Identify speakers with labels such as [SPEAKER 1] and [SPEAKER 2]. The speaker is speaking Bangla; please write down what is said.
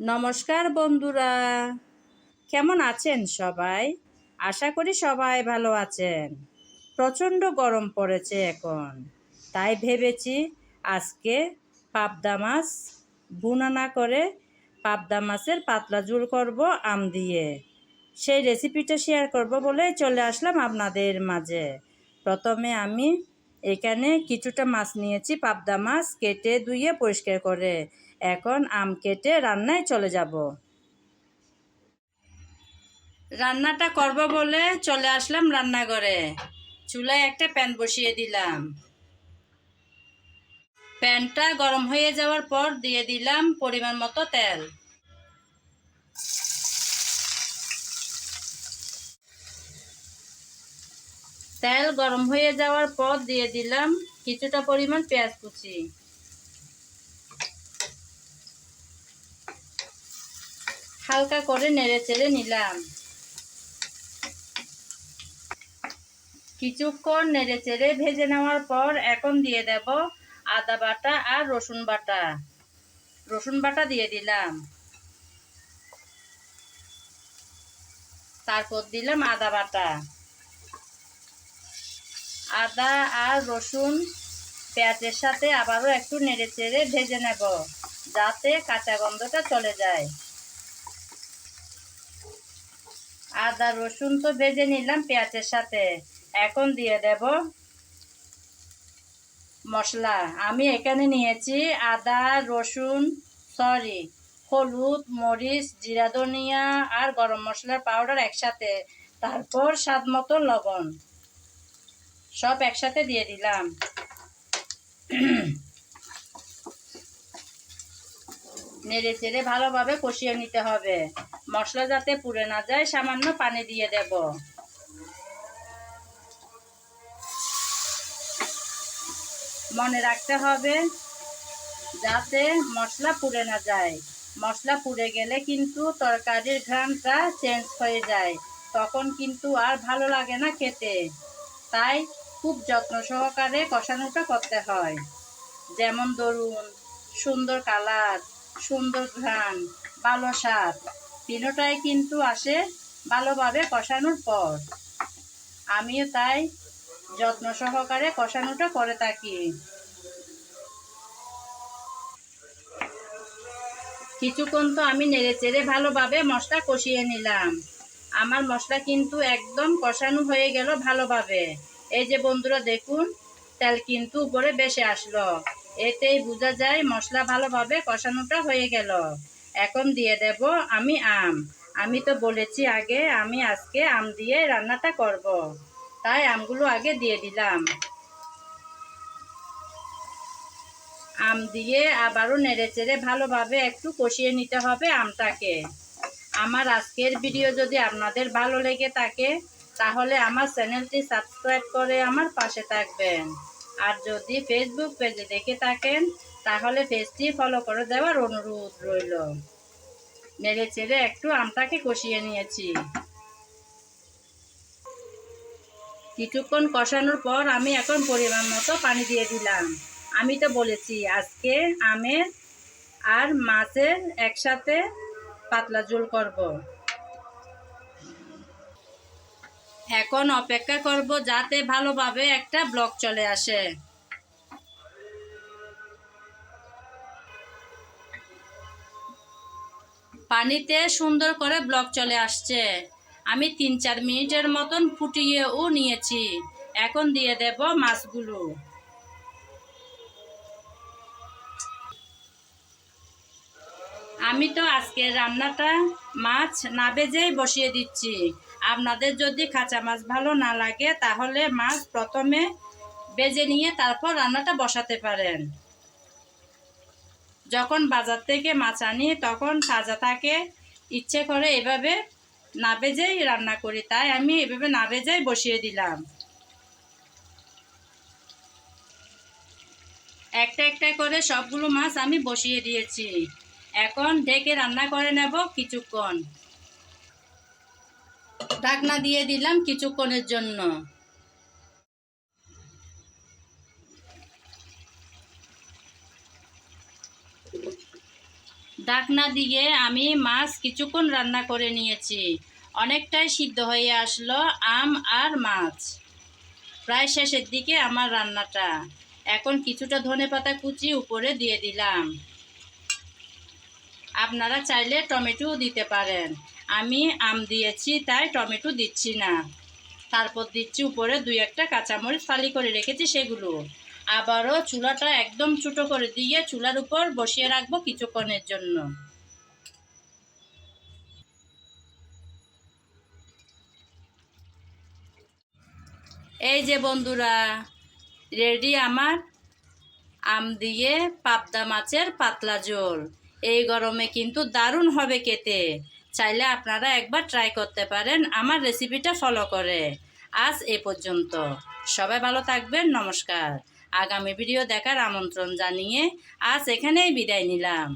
[SPEAKER 1] নমস্কার বন্ধুরা। কেমন আছেন সবাই? আশা করি সবাই ভালো আছেন। প্রচণ্ড গরম পড়েছে এখন। তাই ভেবেছি আজকে পাবদা মাছ বুনা না করে পাবদা মাছের পাতলা ঝুল করব আম দিয়ে। সেই রেসিপিটা শেয়ার করব বলে চলে আসলাম আপনাদের মাঝে। প্রথমে আমি এখানে কিছুটা মাছ নিয়েছি পাবদা মাছ কেটে ধুয়ে পরিষ্কার করে। এখন আম কেটে রান্নায় চলে যাব। রান্নাটা করব বলে চলে আসলাম রান্নাঘরে। চুলায় একটা প্যান বসিয়ে দিলাম। প্যানটা গরম হয়ে যাওয়ার পর দিয়ে দিলাম পরিমাণ মতো তেল। তেল গরম হয়ে যাওয়ার পর দিয়ে দিলাম কিছুটা পরিমাণ পেঁয়াজ কুচি। হালকা করে নেড়ে চেড়ে নিলাম। কিছুক্ষণ নেড়ে চেড়ে ভেজে নেওয়ার পর এখন দিয়ে দেব আদা বাটা আর রসুন বাটা। রসুন বাটা দিয়ে দিলাম। তারপর দিলাম আদা বাটা। আদা আর রসুন পেঁয়াজের সাথে আবারও একটু নেড়ে চেড়ে ভেজে নেব, যাতে কাঁচা গন্ধটা চলে যায়। আদা, রসুন তো ভেজে নিলাম পেঁয়াজের সাথে। এখন দিয়ে দেব মশলা। আমি এখানে নিয়েছি আদা, রসুন, সরি, হলুদ, মরিচ, জিরা ধনিয়া আর গরম মশলার পাউডার একসাথে। তারপর স্বাদ মতো লবণ। সব একসাথে দিয়ে দিলাম। নেড়ে চেড়ে ভালোভাবে কষিয়ে নিতে হবে। মশলা যাতে পুড়ে না যায়, সামান্য পানি দিয়ে দেব। মনে রাখতে হবে যাতে মশলা পুড়ে না যায়। মশলা পুড়ে গেলে কিন্তু তরকারির ঘ্রাণটা চেঞ্জ হয়ে যায়। তখন কিন্তু আর ভালো লাগে না খেতে। তাই খুব যত্ন সহকারে কষানোটা করতে হয়। যেমন ধরুন, সুন্দর কালার, সুন্দর ঘ্রাণ, ভালো স্বাদ। তিনোটাই কিন্তু আসে ভালোভাবে কষানোর পর। আমিও তাই যত্ন সহকারে কষানোটা করে থাকি। কিছুক্ষণ তো আমি নেড়ে চেড়ে ভালোভাবে মশলা কষিয়ে নিলাম। আমার মশলা কিন্তু একদম কষানো হয়ে গেল ভালোভাবে। এই যে বন্ধুরা দেখুন, তেল কিন্তু উপরে বেশি আসলো। এতেই বোঝা যায় মশলা ভালোভাবে কষানোটা হয়ে গেল। এখন দিয়ে দেব আমি আম। আমি তো বলেছি আগে আমি আজকে আম দিয়ে রান্নাটা করব। তাই আমগুলো আগে দিয়ে দিলাম। আম দিয়ে আবারও নেড়ে চেড়ে ভালোভাবে একটু কষিয়ে নিতে হবে আমটাকে। আমার আজকের ভিডিও যদি আপনাদের ভালো লেগে থাকে, তাহলে আমার চ্যানেলটি সাবস্ক্রাইব করে আমার পাশে থাকবেন। আর যদি ফেসবুক পেজে দেখে থাকেন তাহলে পেজটি ফলো করে দেওয়ার অনুরোধ রইল। নেড়ে চেড়ে একটু আমটাকে কষিয়ে নিয়েছি। কিছুক্ষণ কষানোর পর আমি এখন পরিমাণ মতো পানি দিয়ে দিলাম। আমি তো বলেছি, আজকে আমের আর মাছের একসাথে পাতলা ঝোল করব। এখন অপেক্ষা করব যাতে ভালোভাবে একটা ব্লক চলে আসে। পানিতে সুন্দর করে ব্লক চলে আসছে। আমি তিন চার মিনিটের মতন ফুটিয়েও নিয়েছি। এখন দিয়ে দেব মাছগুলো। আমি তো আজকে রান্নাটা মাছ না ভেজেই বসিয়ে দিচ্ছি। আপনাদের যদি কাঁচা মাছ ভালো না লাগে, তাহলে মাছ প্রথমে বেজে নিয়ে তারপর রান্নাটা বসাতে পারেন। যখন বাজার থেকে মাছ আনি, তখন তাজা থাকে, ইচ্ছে করে এভাবে না ভেজেই রান্না করি। তাই আমি এভাবে না ভেজেই বসিয়ে দিলাম। একটা একটা করে সবগুলো মাছ আমি বসিয়ে দিয়েছি। এখন ঢেকে রান্না করে নেব কিছুক্ষণ। ঢাকনা দিয়ে দিলাম কিছুক্ষণের জন্য। ডাকনা দিয়ে আমি মাছ কিছুক্ষণ রান্না করে নিয়েছি। অনেকটাই সিদ্ধ হয়ে আসলো আম আর মাছ। প্রায় শেষের দিকে আমার রান্নাটা। এখন কিছুটা ধনে পাতা কুচি উপরে দিয়ে দিলাম। আপনারা চাইলে টমেটো দিতে পারেন। আমি আম দিয়েছি, তাই টমেটো দিচ্ছি না। তারপর দিচ্ছি উপরে দুই একটা কাঁচামরিচ ফালি করে রেখেছি সেগুলো। আবারও চুলাটা একদম ছোটো করে দিয়ে চুলার উপর বসিয়ে রাখব কিছুক্ষণের জন্য। এই যে বন্ধুরা, রেডি আমার আম দিয়ে পাবদা মাছের পাতলা ঝোল। এই গরমে কিন্তু দারুণ হবে খেতে। চাইলে আপনারা একবার ট্রাই করতে পারেন আমার রেসিপিটা ফলো করে। আজ এ পর্যন্ত। সবাই ভালো থাকবেন, নমস্কার। আগামী ভিডিও দেখার আমন্ত্রণ জানিয়ে আজ এখানেই বিদায় নিলাম।